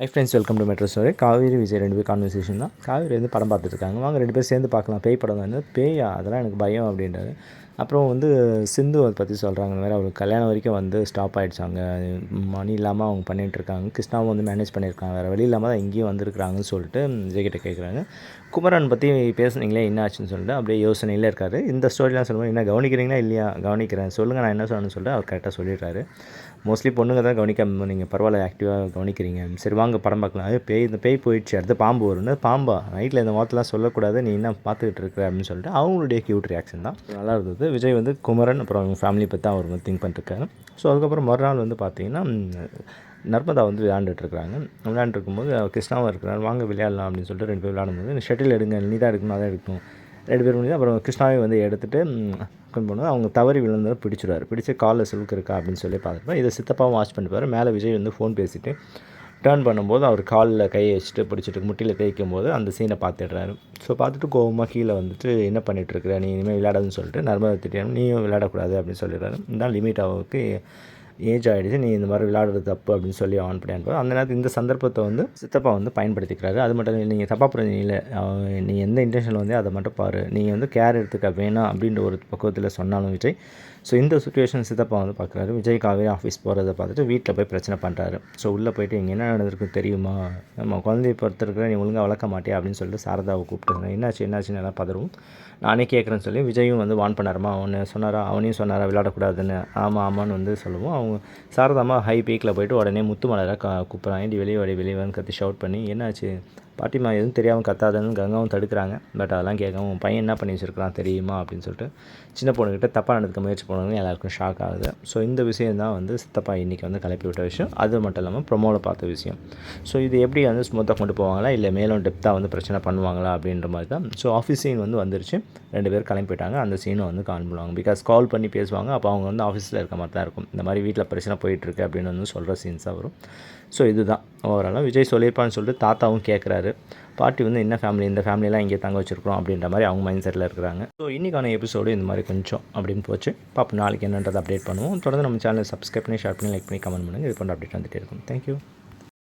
Hi friends welcome to metro story Kaveri Vijay ரெண்டு பேர் conversation தான். காவேரி வந்து படம் பார்த்துட்டு இருக்காங்க. வாங்க ரெண்டு பேர் சேர்ந்து பார்க்கலாம். பேய் படம் தான். பேயா அதெல்லாம் எனக்கு பயம் அப்படின்றாரு. அப்புறம் வந்து சிந்து அதை பற்றி சொல்கிறாங்க இந்த மாதிரி அவங்களுக்கு கல்யாணம் வரைக்கும் வந்து ஸ்டாப் ஆகிடுச்சாங்க மணி இல்லாமல் அவங்க பண்ணிகிட்டு இருக்காங்க. கிருஷ்ணாவும் வந்து மேனேஜ் பண்ணியிருக்காங்க. வேறு வழி இல்லாமல் தான் இங்கேயும் வந்திருக்கிறாங்கன்னு சொல்லிட்டு விஜய்கிட்ட கேட்குறாங்க குமரன் பற்றி பேசுனீங்களே என்ன ஆச்சுன்னு சொல்லிட்டு அப்படியே யோசனையில் இருக்கார். இந்த ஸ்டோரிலாம் சொல்லும்போது என்ன கவனிக்கிறீங்களா இல்லையா? கவனிக்கிறேன். சொல்லுங்கள் நான் என்ன சொல்லணும்னு சொல்லிட்டு அவர் கரெக்டாக சொல்லிடுறாரு. மோஸ்ட்லி பொண்ணுங்க தான் கவனிக்காம நீங்கள் பரவாயில்ல ஆக்டிவாக கவனிக்கிறீங்க. சரி வாங்க படம் பார்க்கலாம். அது பேய் இந்த பேய் போயிடுச்சு அடுத்து பாம்பு வரும்னு. பாம்பா நைட்டில் இந்த வார்த்தைலாம் சொல்லக்கூடாது. நீ என்ன பார்த்துக்கிட்டு இருக்கிற அப்படின்னு சொல்லிட்டு அவங்களுடைய க்யூட் ரியாக்ஷன் தான். நல்லா இருந்தது. விஜய் வந்து குமரன் அப்புறம் அவங்க ஃபேமிலி பற்றி தான் அவர் வந்து திங்க் பண்ணிருக்காரு ஸோ அதுக்கப்புறம் மறுநாள் வந்து பார்த்தீங்கன்னா நர்மதா வந்து விளையாண்டுட்டுருக்காங்க விளையாண்டுருக்கும்போது கிருஷ்ணாவும் இருக்கிறார் வாங்க விளையாடலாம் அப்படின்னு சொல்லிட்டு ரெண்டு பேர் விளையாடும்போது ஷட்டில் எடுங்க நீ தான் எடுக்கணும் அதான் எடுக்கணும். ரெண்டு பேரும் முடிஞ்சு அப்புறம் கிருஷ்ணாவை வந்து எடுத்துகிட்டு கொண்டு போனது அவங்க தவறி விழுந்ததை பிடிச்சிடுவார் பிடிச்சி காலில் சுழுக்கு இருக்கா அப்படின்னு சொல்லி பார்த்துருப்பேன் இதை சித்தப்பாவும் வாட்ச் பண்ணிப்பார். மேலே விஜய் வந்து ஃபோன் பேசிவிட்டு டேர்ன் பண்ணும்போது அவர் காலில் கையை வச்சுட்டு பிடிச்சிட்டு முட்டியில் தேய்க்கும் போது அந்த சீனை பார்த்துடுறாரு. ஸோ பார்த்துட்டு கோவமாக கீழே வந்துட்டு என்ன பண்ணிகிட்ருக்குற நீ இனிமேல் விளையாடாதுன்னு சொல்லிட்டு நர்மதா திட்டியாலும் நீயும் விளையாடக்கூடாது அப்படின்னு சொல்லிடுறாரு. இந்த லிமிட் அவருக்கு ஏஜ் ஆகிடுச்சு நீ இந்த மாதிரி விளையாடுறது தப்பு அப்படின்னு சொல்லி ஆன் பண்ணி அனுப்புவார் அந்த நேரத்தில் இந்த சந்தர்ப்பத்தை வந்து சித்தப்பா வந்து பயன்படுத்திக்கிறாரு. அது மட்டும் இல்லை நீங்கள் தப்பாக புரிஞ்சு இல்லை நீ எந்த இன்டென்ஷனில் வந்து அதை மட்டும் பாரு. நீங்கள் வந்து கேர் எடுத்துக்க வேணாம் அப்படின்ற ஒரு பக்குவத்தில் சொன்னாலும் விஜய். ஸோ இந்த சுச்சுவேஷன் சித்தப்பா வந்து பார்க்குறாரு விஜய் காவேரி ஆஃபீஸ் போகிறத பார்த்துட்டு வீட்டில் போய் பிரச்சனை பண்ணுறாரு ஸோ உள்ளே போயிட்டு இங்கே என்ன நடந்திருக்கு தெரியுமா? நம்ம குழந்தைய பொறுத்திருக்கிற நீ ஒழுங்காக வளர்க்க மாட்டியா அப்படின்னு சொல்லிட்டு சாரதாவை கூப்பிட்டு என்னாச்சு என்னாச்சுன்னு எல்லாம் பதறும் நானே கேட்குறேன்னு சொல்லி விஜயும் வந்து வான் பண்ணாருமா? அவனு சொன்னாரா? அவனையும் சொன்னாரா? விளையாடக்கூடாதுன்னு. ஆமாம் ஆமான்னு வந்து சொல்லுவோம். அவங்க சாரதாமா ஹை பீக்கில் போயிட்டு உடனே முத்து மலராக கா கூப்பிட்றாங்க வெளியே வாடி வெளியே வந்து கத்தி ஷவுட் பண்ணி என்னாச்சு? பாட்டிமா எதுவும் தெரியாமல் கத்தாதுன்னு கங்காவும் தடுக்கிறாங்க. பட் அதெல்லாம் கேட்கவும் பையன் என்ன பண்ணி வச்சுருக்கிறான் தெரியுமா? அப்படின்னு சொல்லிட்டு சின்ன பொண்ணுக்கிட்ட தப்பாக நடந்துக்க முயற்சி பண்ணுவாங்க எல்லாருக்கும் ஷாக் ஆகுது. ஸோ இந்த விஷயம் தான் வந்து சித்தப்பா இன்றைக்கி வந்து கிளப்பி விட்ட விஷயம். அது மட்டும் இல்லாமல் ப்ரொமோவில் பார்த்த விஷயம். ஸோ இது எப்படி வந்து ஸ்மூத்தாக கொண்டு போவாங்களா? இல்லை மேலும் டெப்த்தாக வந்து பிரச்சனை பண்ணுவாங்களா? அப்படின்ற மாதிரி தான். ஸோ ஆஃபீஸ் சீன் வந்து வந்துருச்சு. ரெண்டு பேர் கிளம்பி போயிட்டாங்க. அந்த சீனை வந்து கான் பண்ணுவாங்க பிகாஸ் கால் பண்ணி பேசுவாங்க. அப்போ அவங்க வந்து ஆஃபீஸில் இருக்க மாதிரி தான் இருக்கும். இந்த மாதிரி வீட்டில் பிரச்சனை போயிட்டுருக்கு அப்படின்னு வந்து சொல்கிற சீன்ஸாக வரும். ஸோ இதுதான். ஓவராலாக விஜய் சொல்லியிருப்பான்னு சொல்லிட்டு தாத்தாவும் கேட்குறாரு. பாட்டி வந்து என்ன ஃபேமிலி இந்த ஃபேமிலியெலாம் இங்கே தங்க வச்சுருக்கிறோம் அப்படின்ற மாதிரி அவங்க மைண்ட் செட்டில் இருக்கிறாங்க. ஸோ இன்றைக்கான எபிசோடு இந்த மாதிரி கொஞ்சம் அப்படின்னு போச்சு. பாப்போம் நாளைக்கு என்னன்றதை அப்டேட் பண்ணுவோம். தொடர்ந்து நம்ம சேனலை சப்ஸ்கிரைப் பண்ணி ஷேர் பண்ணி லைக் பண்ணி கமெண்ட் பண்ணுங்கள் இது போன்ற அப்டேட் வந்துகிட்டே இருக்கும். தேங்க்யூ